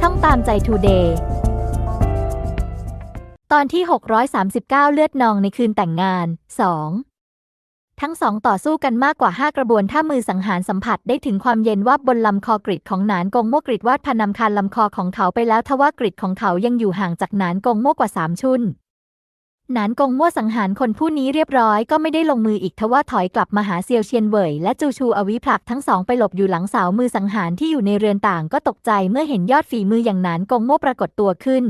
ช่องตามใจทูเดย์ตอนที่ 639 เลือดนองในคืนแต่งงาน 2 ทั้งสองต่อสู้กันมากกว่า 5 กระบวนท่ามือสังหารสัมผัสได้ถึงความเย็นวาบบนลำคอกริดของหนานกงโมกริดวาดพนำคานลำคอของเขาไปแล้วทว่ากริดของเขายังอยู่ห่างจากหนานกงโมกว่า 3 ชุน หนานกงมั่วสังหารคนผู้นี้เรียบร้อยก็ไม่ได้ลงมืออีกทว่าถอยกลับมาหาเซียวเชียนเหวยและจูชูอวิผลักทั้งสองไปหลบอยู่หลังเสามือสังหารที่อยู่ในเรือนต่างก็ตกใจเมื่อเห็นยอดฝีมืออย่างหนานกงมั่วปรากฏตัวขึ้น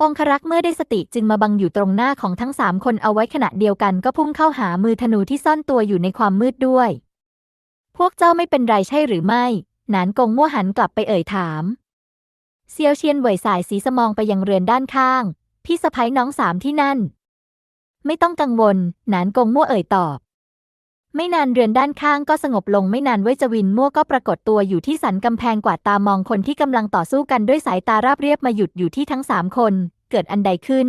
องครักษ์เมื่อได้สติจึงมาบังอยู่ตรงหน้าของทั้งสามคนเอาไว้ขณะเดียวกันก็พุ่งเข้าหามือธนูที่ซ่อนตัวอยู่ในความมืดด้วย พวกเจ้าไม่เป็นไรใช่หรือไม่ หนานกงมั่วหันกลับไปเอ่ยถาม เซียวเชียนเหวยสายสีสมองไปยังเรือนด้านข้าง พี่สะพ้ยน้องสามที่นั่น ไม่ต้องกังวล หนานกงมั่วเอ่ยตอบ ไม่นานเรือนด้านข้างก็สงบลงไม่นานเว่ยจวินมั่วก็ปรากฏตัวอยู่ที่สันกำแพงกวาดตามองคนที่กำลังต่อสู้กันด้วยสายตาราบเรียบมาหยุดอยู่ที่ทั้งสามคน เกิดอันใดขึ้น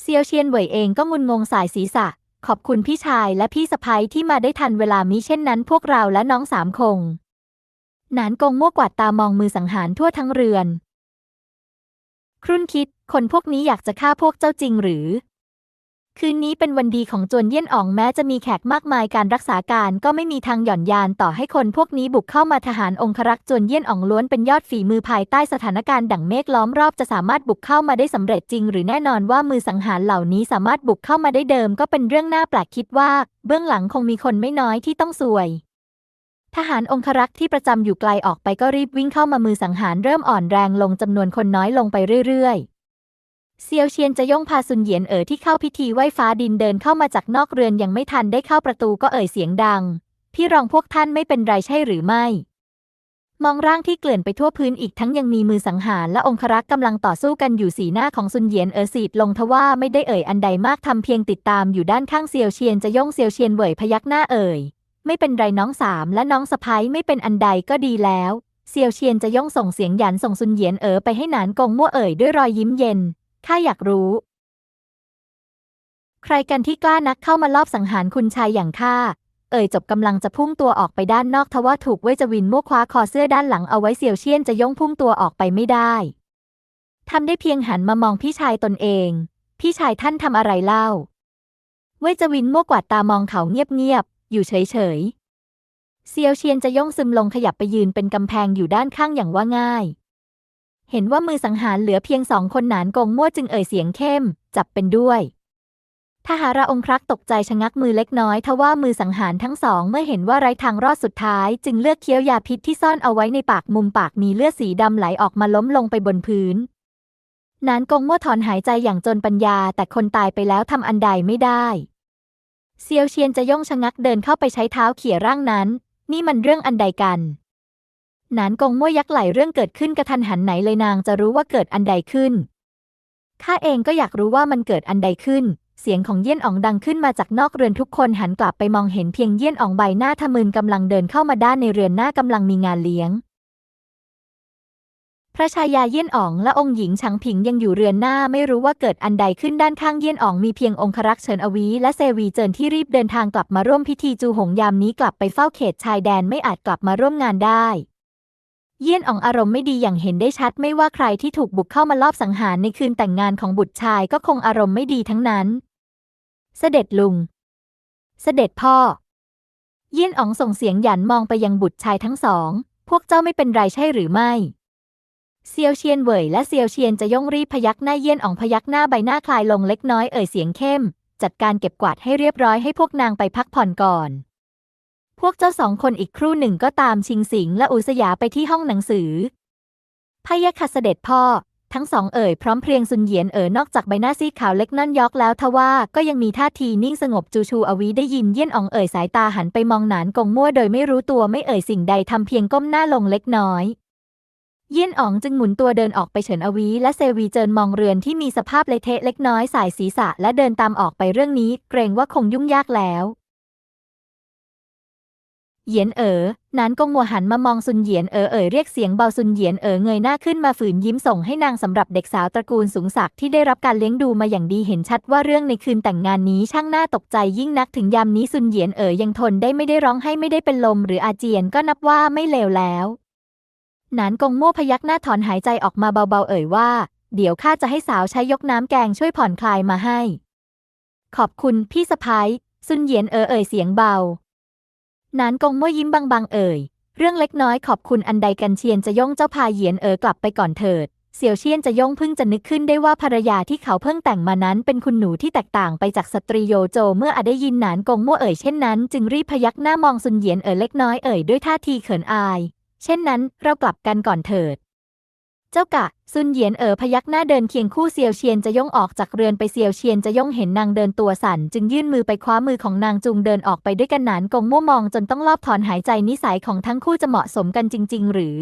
เซียวเชียนเหวยเองก็งุนงงสายศีรษะ ขอบคุณพี่ชายและพี่สะพ้ยที่มาได้ทันเวลามิเช่นนั้นพวกเราและน้องสามคง หนานกงมั่วกวาดตามองมือสังหารทั่วทั้งเรือน ครุ่นคิด คนพวกนี้อยากจะฆ่าพวกเจ้าจริงหรือ คืนนี้เป็นวันดีของจวนเยี่ยนอ๋องแม้จะมีแขกมากมายการรักษาการก็ไม่มีทางหย่อนยานต่อให้คนพวกนี้บุกเข้ามาทหารองครักษ์จวนเยี่ยนอ๋องล้วนเป็นยอดฝีมือภายใต้สถานการณ์ดั่งเมฆล้อมรอบจะสามารถบุกเข้ามาได้สำเร็จจริง หรือแน่นอนว่ามือสังหารเหล่านี้สามารถบุกเข้ามาได้เดิม ก็เป็นเรื่องน่าแปลกคิดว่า เบื้องหลังคงมีคนไม่น้อยที่ต้องซวย ทหารองครักษ์ที่ประจำอยู่ไกลออกไปก็รีบวิ่งเข้ามามือสังหารเริ่มอ่อนแรงลงจำนวนคนน้อยลงไปเรื่อยๆ เซียวเชียนจะย่องพาซุนเหยียนเอ๋อที่เข้าพิธีไหว้ฟ้าดินเดินเข้ามาจากนอกเรือนยังไม่ทันได้เข้าประตูก็เอ่ยเสียงดัง พี่รองพวกท่านไม่เป็นไรใช่หรือไม่ มองร่างที่เกลื่อนไปทั่วพื้นอีกทั้งยังมีมือสังหารและองครักษ์กำลังต่อสู้กันอยู่สีหน้าของซุนเหยียนเอ๋อสีดลงทว่าไม่ได้เอ่ยอันใดมากทำเพียงติดตามอยู่ด้านข้างเซียวเชียนจะย่องเซียวเชียนเหวยพยักหน้าเอ่ย ไม่เป็นไรน้องสามและน้องสะพ้ยไม่เป็นอันใดก็ดีแล้ว เซียวเชียนจะย่องส่งเสียงหยันส่งซุนเหยียนเอ๋อไปให้หนานกงมั่วเอ่ยด้วยรอยยิ้มเย็น ข้าอยากรู้ ใครกันที่กล้านักเข้ามาลอบสังหารคุณชายอย่างข้า เอ่ยจบกำลังจะพุ่งตัวออกไปด้านนอกทว่าถูกเว่ยจวินมั่วคว้าคอเสื้อด้านหลังเอาไว้เสี่ยวเชียนจะย่องพุ่งตัวออกไปไม่ได้ทำได้เพียงหันมามองพี่ชายตนเอง พี่ชายท่านทำอะไรเล่า เว่ยจวินมั่วกวาดตามองเขาเงียบๆ อยู่เฉยๆ เซียวเชียนจะย่องซึมลงขยับไปยืนเป็นกำแพงอยู่ด้านข้างอย่างว่าง่าย เห็นว่ามือสังหารเหลือเพียงสองคนหนานกงมั่วจึงเอ่ยเสียงเข้ม จับเป็นด้วยทหาราองครักษ์ตกใจชะงักมือเล็กน้อยทว่ามือสังหารทั้งสองเมื่อเห็นว่าไร้ทางรอดสุดท้าย จึงเลือกเคี้ยวยาพิษที่ซ่อนเอาไว้ในปากมุมปากมีเลือดสีดำไหลออกมาล้มลงไปบนพื้นนานกงมั่วถอนหายใจอย่างจนปัญญาแต่คนตายไปแล้วทำอันใดไม่ได้ เซียวเชียนจะย่องชะงักเดินเข้าไปใช้เท้าเขี่ยร่างนั้น นี่มันเรื่องอันใดกัน หนานกงมั่วยักไหลเรื่องเกิดขึ้นกระทันหันไหนเลยนางจะรู้ว่าเกิดอันใดขึ้น ข้าเองก็อยากรู้ว่ามันเกิดอันใดขึ้น เสียงของเยี่ยนอ๋องดังขึ้นมาจากนอกเรือนทุกคนหันกลับไปมองเห็นเพียงเยี่ยนอ๋องใบหน้าทะมึนกำลังเดินเข้ามาด้านในเรือนหน้ากำลังมีงานเลี้ยง ระชายาเยี่ยนอ๋องและองค์หญิงชังผิงยังอยู่เรือนหน้าไม่รู้ว่าเกิดอันใดขึ้นด้านข้างเยี่ยนอ๋องมีเพียงองครักษ์เฉินอวีและเซวีเจินที่รีบเดินทางกลับมาร่วมพิธีจูหงยามนี้กลับไปเฝ้าเขตชายแดนไม่อาจกลับมาร่วมงานได้ เยี่ยนอ๋องอารมณ์ไม่ดีอย่างเห็นได้ชัดไม่ว่าใครที่ถูกบุกเข้ามาลอบสังหารในคืนแต่งงานของบุตรชายก็คงอารมณ์ไม่ดีทั้งนั้น เสด็จลุง เสด็จพ่อ เยี่ยนอ๋องส่งเสียงหยันมองไปยังบุตรชายทั้งสอง พวกเจ้าไม่เป็นไรใช่หรือไม่ เซียวเชียนเหวยและเซียวเชียนจะย่องรีพยักหน้าเยี่ยนอองพยักหน้าใบหน้าคลายลงเล็กน้อยเอ่ยเสียงเข้ม จัดการเก็บกวาดให้เรียบร้อยให้พวกนางไปพักผ่อนก่อน พวกเจ้าสองคนอีกครู่หนึ่งก็ตามชิงสิงและอุสยาไปที่ห้องหนังสือพยะค่ะเสด็จพ่อ ทั้งสองเอ่ยพร้อมเพรียงซุนเหยียนเอ๋อนอกจากใบหน้าซีดขาวเล็กนั่นยอกแล้วทว่าก็ยังมีท่าทีนิ่งสงบจูชูอวีได้ยินเยี่ยนอองเอ่ยสายตาหันไปมองหนานกงมั่วโดยไม่รู้ตัวไม่เอ่ยสิ่งใดทำเพียงก้มหน้าลงเล็กน้อย เยี่ยนอ๋องจึงหมุนตัวเดินออกไปเฉินอวี และเซวีเจินมองเรือนที่มีสภาพเละเทะเล็กน้อยสายศีรษะและเดินตามออกไปเรื่องนี้ เกรงว่าคงยุ่งยากแล้วเหยียนเอ๋อนานกงมัวหันมามองซุนเหยียนเอ๋อเอ๋ยเรียกเสียงเบาซุนเหยียนเอ๋อเงยหน้าขึ้นมาฝืนยิ้มส่งให้นางสำหรับเด็กสาวตระกูลสูงศักดิ์ที่ได้รับการเลี้ยงดูมาอย่างดีเห็นชัดว่าเรื่องในคืนแต่งงานนี้ช่างน่าตกใจยิ่งนักถึงยามนี้ซุนเหยียนเอ๋อยังทนได้ไม่ได้ร้องให้ไม่ได้เป็นลมหรืออาเจียนก็นับว่าไม่เลวแล้ว นานกงมั่วพยักหน้าถอนหายใจออกมาเบาๆเอ่ยว่า เดี๋ยวข้าจะให้สาวใช้ยกน้ำแกงช่วยผ่อนคลายมาให้ ขอบคุณพี่สะพ้ายซุนเหยียนเอ๋อเอ่ยเสียงเบานานกงมั่วยิ้มบางๆเอ่ย เรื่องเล็กน้อยขอบคุณอันใดกันเชียนจะย่งเจ้าพาเหยียนเออกลับไปก่อนเถิด เสี่ยวเชียนจะย่งเพิ่งจะนึกขึ้นได้ว่าภรรยาที่เขาเพิ่งแต่งมานั้นเป็นคุณหนูที่แตกต่างไปจากสตรีโยโจเมื่ออได้ยินนานกงมั่วเอ่ยเช่นนั้น จึงรีบพยักหน้ามองซุนเหยียนเออเล็กน้อยเอ่ยด้วยท่าทีเขินอาย เช่นนั้นเรากลับกันก่อนเถิด เจ้ากะ ซุนเหยียนเอ๋อพยักหน้าเดินเคียงคู่เซียวเชียนจะย่องออกจากเรือนไปเซียวเชียนจะย่องเห็นนางเดินตัวสั่น จึงยื่นมือไปคว้ามือของนางจุงเดินออกไปด้วยกันหนานกงมั่วมองจนต้องรอบถอนหายใจนิสัยของทั้งคู่จะเหมาะสมกันจริง ๆ หรือ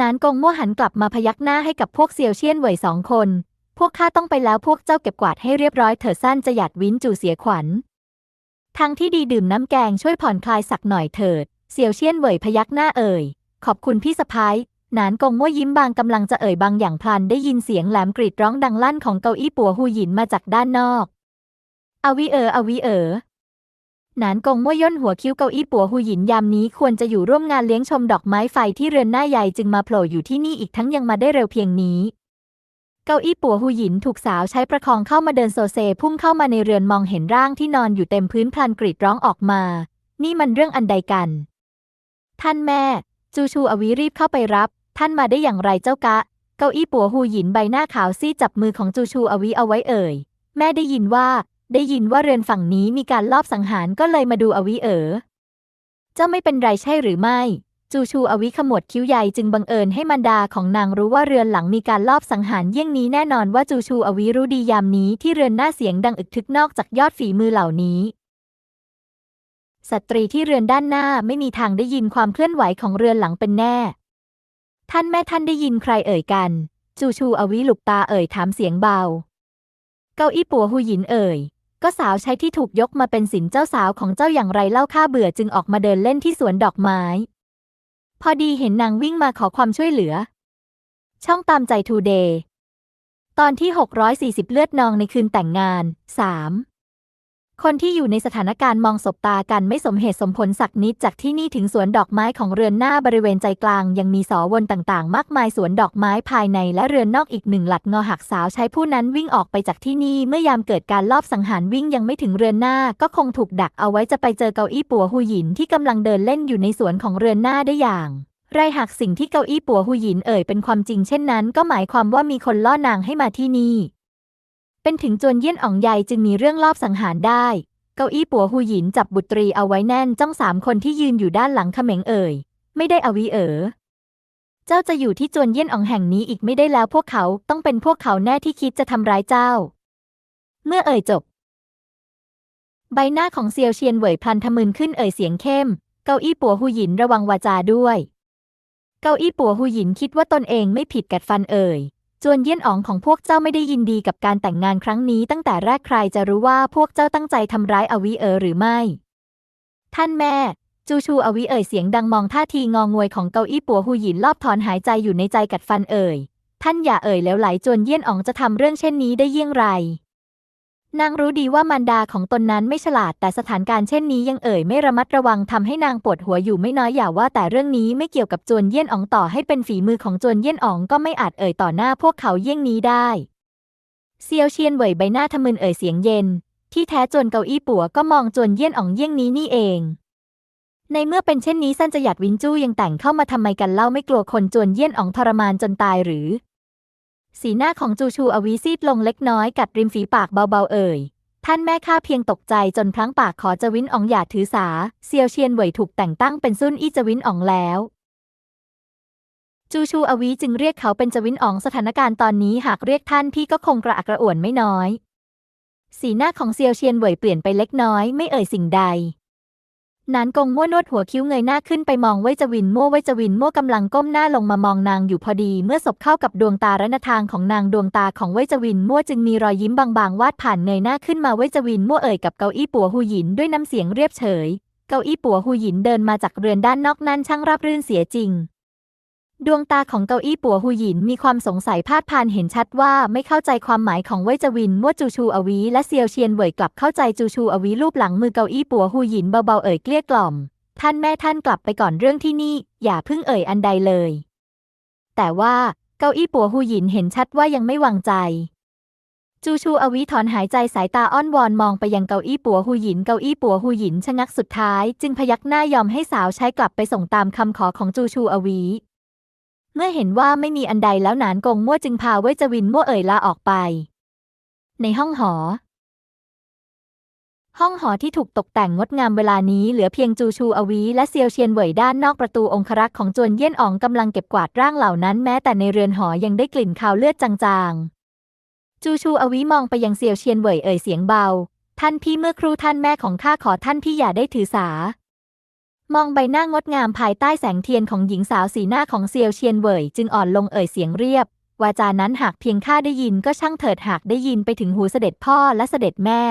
นานกงมั่วหันกลับมาพยักหน้าให้กับพวกเซียวเชียนเหวยสองคน พวกข้าต้องไปแล้วพวกเจ้าเก็บกวาดให้เรียบร้อยเถิดสั้นจะหยัดวิ้นจู่เสียขวัญทางที่ดีดื่มน้ำแกงช่วยผ่อนคลายสักหน่อยเถิด เซียวเชียนเหวยพยักหน้าเอ่ย ขอบคุณพี่สะพ้ายหนานกงมั่วยิ้มบางกำลังจะเอ่ยบางอย่างพลันได้ยินเสียงแหลมกรีดร้องดังลั่นของเก้าอี้ปัวหูหยินมาจากด้านนอกอวิเอออวิเออหนานกงมั่วย่นหัวคิ้วเก้าอี้ปัวหูหยินยามนี้ควรจะอยู่ร่วมงานเลี้ยงชมดอกไม้ไฟที่เรือนหน้าใหญ่จึงมาโผล่อยู่ที่นี่อีกทั้งยังมาได้เร็วเพียงนี้ เก้าอี้ปัวหูหยินถูกสาวใช้ประคองเข้ามาเดินโซเซพุ่งเข้ามาในเรือนมองเห็นร่างที่นอนอยู่เต็มพื้นพลันกรีดร้องออกมา นี่มันเรื่องอันใดกัน ท่านแม่ จูชูอวิรีบเข้าไปรับ ท่านมาได้อย่างไรเจ้ากะ เก้าอี้ปัวหูหยินใบหน้าขาวซีจับมือของจูชูอวิเอาไว้เอ่ย แม่ได้ยินว่า ได้ยินว่าเรือนฝั่งนี้มีการลอบสังหารก็เลยมาดูอวิเอ๋อเจ้าไม่เป็นไรใช่หรือไม่ จูชูอวิขมวดคิ้วใหญ่จึงบังเอิญให้มันดาของนางรู้ว่าเรือนหลังมีการลอบสังหารเยี่ยงนี้แน่นอนว่าจูชูอวิรู้ดียามนี้ที่เรือนหน้าเสียงดังอึกทึกนอกจากยอดฝีมือเหล่านี้ สตรีที่เรือนด้านหน้าไม่มีทางได้ยินความเคลื่อนไหวของเรือนหลังเป็นแน่ ท่านแม่ท่านได้ยินใครเอ่ยกัน จูชูอวิหลุกตาเอ่ยถามเสียงเบา เก้าอี้ปัวหูหยินเอ่ย ก็สาวใช้ที่ถูกยกมาเป็นสินเจ้าสาวของเจ้าอย่างไรเล่าข้าเบื่อจึงออกมาเดินเล่นที่สวนดอกไม้ พอดีเห็นนางวิ่งมาขอความช่วยเหลือ ช่องตามใจทูเดย์ตอนที่ 640 เลือดนองในคืนแต่งงาน 3 คนที่อยู่ในสถานการณ์มองสบตากันไม่สมเหตุสมผลสักนิดจากที่นี่ถึงสวนดอกไม้ของเรือนหน้าบริเวณใจกลาง ยังมีสอวนต่างๆ มากมายสวนดอกไม้ภายในและเรือนนอกอีกหนึ่งหลัดงอหักสาวใช้ผู้นั้นวิ่งออกไปจากที่นี่ เมื่อยามเกิดการลอบสังหารวิ่งยังไม่ถึงเรือนหน้า ก็คงถูกดักเอาไว้จะไปเจอเกาอี้ปัวหูหยินที่กำลังเดินเล่นอยู่ในสวนของเรือนหน้าได้อย่างไรหากสิ่งที่เก้าอี้ปัวหูหยินเอ่ยเป็นความจริงเช่นนั้น ก็หมายความว่ามีคนล่อนางให้มาที่นี่ เป็นถึงจวนเยี่ยนอ่องใหญ่จึงมีเรื่องลอบสังหารได้ เก้าอี้ปัวหูหยินจับบุตรีเอาไว้แน่นจ้องสามคนที่ยืนอยู่ด้านหลังเขม็งเอ่ย ไม่ได้อวีเอ๋อเจ้าจะอยู่ที่จวนเยี่ยนอ่องแห่งนี้อีกไม่ได้แล้วพวกเขาต้องเป็นพวกเขาแน่ที่คิดจะทำร้ายเจ้า เมื่อเอ่ยจบ ใบหน้าของเซียวเชียนเหวยพลันทะมึนขึ้นเอ่ยเสียงเข้ม เก้าอี้ปัวหูหยินระวังวาจาด้วย เก้าอี้ปัวหูหยินคิดว่าตนเองไม่ผิดกัดฟันเอ่ย จวนเยี่ยนอ๋องของพวกเจ้าไม่ได้ยินดีกับการแต่งงานครั้งนี้ตั้งแต่แรกใครจะรู้ว่าพวกเจ้าตั้งใจทำร้ายอวิเออหรือไม่ ท่านแม่ จูชูอวิเอ่ยเสียงดังมองท่าทีงองวยของเกาอี้ปัวหูหยินรอบถอนหายใจอยู่ในใจกัดฟันเอ่ย ท่านอย่าเอ่ยแล้วไหลจวนเยี่ยนอ๋องจะทำเรื่องเช่นนี้ได้เยี่ยงไร นางรู้ดีว่ามารดาของตนนั้นไม่ฉลาดแต่สถานการณ์เช่นนี้ยังเอ่ยไม่ระมัดระวังทำให้นางปวดหัวอยู่ไม่น้อยอย่าว่าแต่เรื่องนี้ไม่เกี่ยวกับจวนเยี่ยนอ๋องต่อให้เป็นฝีมือของจวนเยี่ยนอ๋องก็ไม่อาจเอ่ยต่อหน้าพวกเขาเยี่ยงนี้ได้เซียวเชียนเหวยใบหน้าทะมึนเอ่ยเสียงเย็น ที่แท้จวนเกาอี้ปัวก็มองจวนเยี่ยนอ๋องเยี่ยงนี้นี่เอง ในเมื่อเป็นเช่นนี้สั้นจะหยัดวินจู้ยังแต่งเข้ามาทำไมกันเล่าไม่กลัวคนจวนเยี่ยนอ๋องทรมานจนตายหรือ สีหน้าของจูชูอวีซีดลงเล็กน้อยกัดริมฝีปากเบาๆเอ่ย ท่านแม่ข้าเพียงตกใจจนพลั้งปากขอจวินอองอย่าถือสา เซียวเชียนเหวยถูกแต่งตั้งเป็นซุนอี้จวินอองแล้ว จูชูอวีจึงเรียกเขาเป็นจวินอองสถานการณ์ตอนนี้หากเรียกท่านพี่ก็คงกระอักกระอ่วนไม่น้อย สีหน้าของเซียวเชียนเหวยเปลี่ยนไปเล็กน้อยไม่เอ่ยสิ่งใด นานกงมั่วนวดหัวคิ้วเงยหน้าขึ้นไปมองไวจวินมั่วไวจวินมั่วกำลังก้มหน้าลงมามองนางอยู่พอดี เมื่อสบเข้ากับดวงตาระนทางของนางดวงตาของไวจวินมั่วจึงมีรอยยิ้มบางๆ วาดผ่านเงยหน้าขึ้นมาไวจวินมั่วเอ่ยกับเก้าอี้ปัวหูหยินด้วยน้ำเสียงเรียบเฉย เก้าอี้ปัวหูหยินเดินมาจากเรือนด้านนอกนั่นช่างราบรื่นเสียจริง ดวงตาของเกาอี้ปัวหูหยินมีความสงสัยพาดพานเห็นชัดว่าไม่เข้าใจความหมายของเว่ยจวินมั่วจูชูอวีและเซียวเชียนเหวยกลับเข้าใจจูชูอวีรูปหลังมือเกาอี้ปัวหูหยินเบาๆเอ่ยเกลี้ยกล่อม ท่านแม่ท่านกลับไปก่อนเรื่องที่นี่ อย่าเพิ่งเอ่ยอันใดเลย แต่ว่าเก้าอี้ปัวหูหยินเห็นชัดว่ายังไม่วางใจ จูชูอวิถอนหายใจสายตาอ้อนวอนมองไปยังเก้าอี้ปัวหูหยินเก้าอี้ปัวหูหยินชะงักสุดท้าย จึงพยักหน้ายอมให้สาวใช้กลับไปส่งตามคำขอของจูชูอวี เมื่อเห็นว่าไม่มีอันใดแล้วหนานกงมั่วจึงพาเว่ยจวินมั่วเอ่ยลาออกไป ในห้องหอ ห้องหอที่ถูกตกแต่งงดงามเวลานี้เหลือเพียงจูชูอวีและเซียวเชียนเหวยด้านนอกประตูองครักษ์ของจวนเยี่ยนอ๋องกำลังเก็บกวาดร่างเหล่านั้นแม้แต่ในเรือนหอยังได้กลิ่นคาวเลือดจางๆ จูชูอวีมองไปยังเซียวเชียนเหวยเอ่ยเสียงเบา ท่านพี่เมื่อครู่ท่านแม่ของข้าขอท่านพี่อย่าได้ถือสา มองใบหน้างดงามภายใต้แสงเทียนของหญิงสาวสีหน้าของเซียวเชียนเหวยจึงอ่อนลงเอ่ยเสียงเรียบ วาจานั้นหากเพียงข้าได้ยินก็ช่างเถิดหากได้ยินไปถึงหูเสด็จพ่อและเสด็จแม่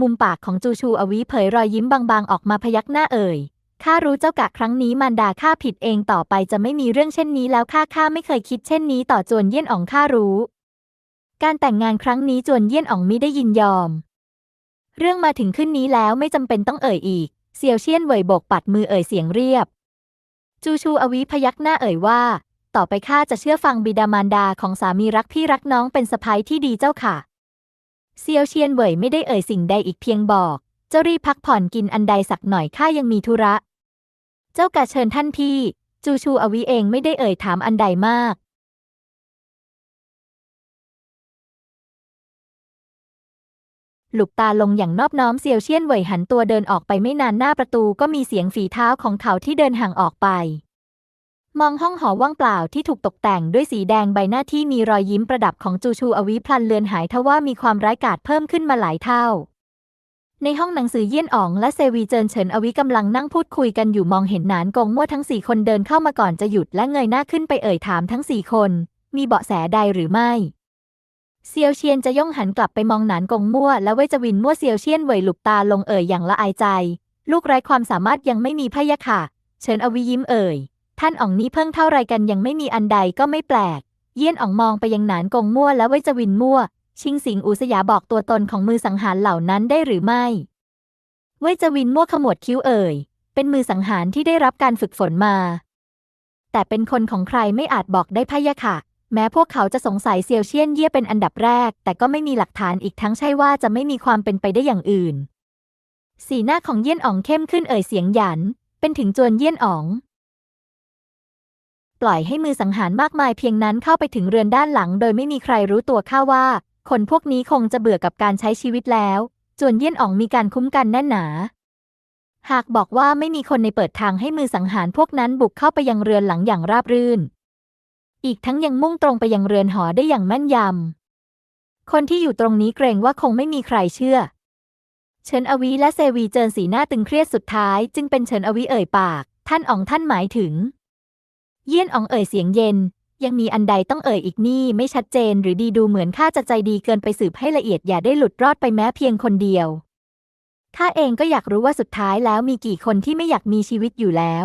มุมปากของจูชูอวีเผยรอยยิ้มบางๆ ออกมาพยักหน้าเอ่ยข้ารู้เจ้ากะครั้งนี้มารดาข้าผิดเองต่อไปจะไม่มีเรื่องเช่นนี้แล้วข้าข้าไม่เคยคิดเช่นนี้ต่อจวนเยี่ยนอ๋องข้ารู้ การแต่งงานครั้งนี้จวนเยี่ยนอ๋องมิได้ยินยอม เรื่องมาถึงขึ้นนี้แล้วไม่จำเป็นต้องเอ่ยอีก เซียวเชียนเหวยโบกปัดมือเอ่ยเสียงเรียบ จูชูอวีพยักหน้าเอ่ยว่า ต่อไปข้าจะเชื่อฟังบิดามารดาของสามีรักพี่รักน้องเป็นสะพ้ยที่ดีเจ้าค่ะ เซียวเชียนเหวยไม่ได้เอ่ยสิ่งใดอีกเพียงบอก เจ้ารีพักผ่อนกินอันใดสักหน่อยข้ายังมีธุระ เจ้ากะเชิญท่านพี่ จูชูอวีเองไม่ได้เอ่ยถามอันใดมาก หลุบตาลงอย่างนอบน้อมเซียวเชียนเหวยหันตัวเดินออกไปไม่นานหน้าประตูก็มีเสียงฝีเท้าของเขาที่เดินห่างออกไป มองห้องหอว่างเปล่าที่ถูกตกแต่งด้วยสีแดงใบหน้าที่มีรอยยิ้มประดับของจูชูอวิพลันเลือนหายทว่ามีความร้ายกาจเพิ่มขึ้นมาหลายเท่า ในห้องหนังสือเยี่ยนอ๋องและเซวีเจินเฉินอวิกำลังนั่งพูดคุยกันอยู่มองเห็นหนานกงมั่วทั้งสี่คนเดินเข้ามาก่อนจะหยุดและเงยหน้าขึ้นไปเอ่ยถามทั้งสี่คน มีเบาะแสใดหรือไม่ เซียวเชียนจะย่องหันกลับไปมองหนานกงมั่วและเว่ยจวินมั่วเซียวเชียนเหวยหลุบตาลงเอ่ยอย่างละอายใจ ลูกไร้ความสามารถยังไม่มีพะยะค่ะ เชิญอวิยิ้มเอ่ย ท่านอ๋องนี้เพิ่งเท่าไรกันยังไม่มีอันใดก็ไม่แปลก เยี่ยนอ๋องมองไปยังหนานกงมั่วและเว่ยจวินมั่ว ชิงสิงอุสยาบอกตัวตนของมือสังหารเหล่านั้นได้หรือไม่ เว่ยจวินมั่วขมวดคิ้วเอ่ย เป็นมือสังหารที่ได้รับการฝึกฝนมา แต่เป็นคนของใครไม่อาจบอกได้พะยะค่ะ แม้พวกเขาจะสงสัยเซียวเชียนเย่เป็นอันดับแรก แต่ก็ไม่มีหลักฐานอีกทั้งใช่ว่าจะไม่มีความเป็นไปได้อย่างอื่น สีหน้าของเยี่ยนอ๋องเข้มขึ้นเอ่ยเสียงหยัน เป็นถึงจวนเยี่ยนอ๋อง ปล่อยให้มือสังหารมากมายเพียงนั้นเข้าไปถึงเรือนด้านหลัง โดยไม่มีใครรู้ตัวข้าว่า คนพวกนี้คงจะเบื่อกับการใช้ชีวิตแล้ว จวนเยี่ยนอ๋องมีการคุ้มกันแน่นหนา หากบอกว่าไม่มีคนในเปิดทางให้มือสังหารพวกนั้นบุกเข้าไปยังเรือนหลังอย่างราบรื่น อีกทั้งยังมุ่งตรงไปยังเรือนหอได้อย่างแม่นยำ คนที่อยู่ตรงนี้เกรงว่าคงไม่มีใครเชื่อ เฉินอวีและเซวีเจินสีหน้าตึงเครียดสุดท้าย จึงเป็นเฉินอวีเอ่ยปาก ท่านอ๋องท่านหมายถึง เยี่ยนอ๋องเอ่ยเสียงเย็น ยังมีอันใดต้องเอ่ยอีกนี่ไม่ชัดเจน หรือดีดูเหมือนข้าจะใจดีเกินไปสืบให้ละเอียดอย่าได้หลุดรอดไปแม้เพียงคนเดียวข้าเองก็อยากรู้ว่าสุดท้ายแล้วมีกี่คนที่ไม่อยากมีชีวิตอยู่แล้ว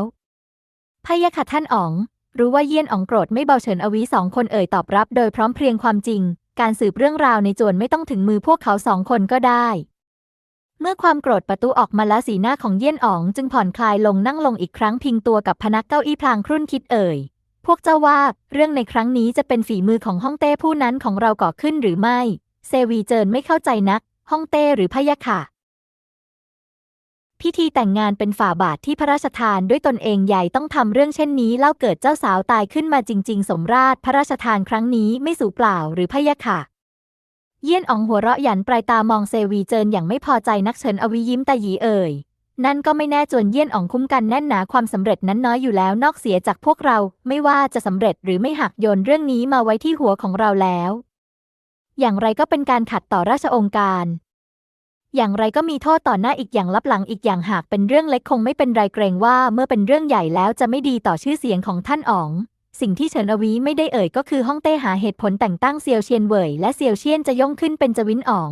พะยะค่ะท่านอ๋อง รู้ว่าเยี่ยนอ๋องโกรธไม่เบาเฉินอวีสองคนเอ่ยตอบรับโดยพร้อมเพรียงความจริง การสืบเรื่องราวในจวนไม่ต้องถึงมือพวกเขาสองคนก็ได้ เมื่อความโกรธประตูออกมาแล้วสีหน้าของเยี่ยนอ๋องจึงผ่อนคลายลงนั่งลงอีกครั้งพิงตัวกับพนักเก้าอี้พลางครุ่นคิดเอ่ย พวกเจ้าว่าเรื่องในครั้งนี้จะเป็นฝีมือของฮ่องเต้ผู้นั้นของเราก่อขึ้นหรือไม่ เซวีเจินไม่เข้าใจนักฮ่องเต้หรือพะยะค่ะ พิธีแต่งงานเป็นฝ่าบาทที่พระราชทานด้วยตนเองใหญ่ต้องทำเรื่องเช่นนี้เล่าเกิดเจ้าสาวตายขึ้นมาจริง ๆ สมราชพระราชทานครั้งนี้ไม่สูญเปล่าหรือพะยะค่ะ เยี่ยนอองหัวเราะหยันปลายตามองเซวีเจินอย่างไม่พอใจนักเฉินอวิยิ้มต่หยีเอ่ยนั่นก็ไม่แน่จวนเยี่ยนอองคุ้มกันแน่นหนาความสำเร็จนั้นน้อยอยู่แล้วนอกเสียจากพวกเราไม่ว่าจะสำเร็จหรือไม่หักโยนเรื่องนี้มาไว้ที่หัวของเราแล้ว อย่างไรก็เป็นการขัดต่อราชองค์การ อย่างไรก็มีโทษต่อหน้าอีกอย่างลับหลังอีกอย่างหากเป็นเรื่องเล็กคงไม่เป็นไรเกรงว่าเมื่อเป็นเรื่องใหญ่แล้วจะไม่ดีต่อชื่อเสียงของท่านอ๋อง สิ่งที่เฉินอวีไม่ได้เอ่ยก็คือฮ่องเต้หาเหตุผลแต่งตั้งเซียวเชียนเว่ยและเซียวเชียนจะย่องขึ้นเป็นจวินอ๋อง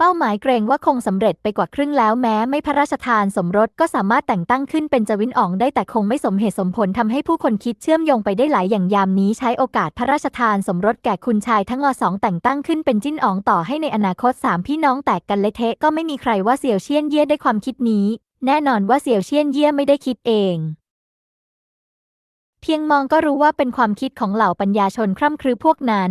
เป้าหมายเกรงว่าคงสำเร็จไปกว่าครึ่งแล้วแม้ไม่พระราชทานสมรสก็สามารถแต่งตั้งขึ้นเป็นจวินอ๋องได้แต่คงไม่สมเหตุสมผลทำให้ผู้คนคิดเชื่อมโยงไปได้หลายอย่างยามนี้ใช้โอกาสพระราชทานสมรสแก่คุณชายทั้งอสองแต่งตั้งขึ้นเป็นจิ้นอ๋องต่อให้ในอนาคตสามพี่น้องแตกกันเละเทะก็ไม่มีใครว่าเสี่ยวเชียนเย่ได้ความคิดนี้ แน่นอนว่าเสี่ยวเชียนเย่ไม่ได้คิดเองเพียงมองก็รู้ว่าเป็นความคิดของเหล่าปัญญาชนคร่ำครือพวกนั้น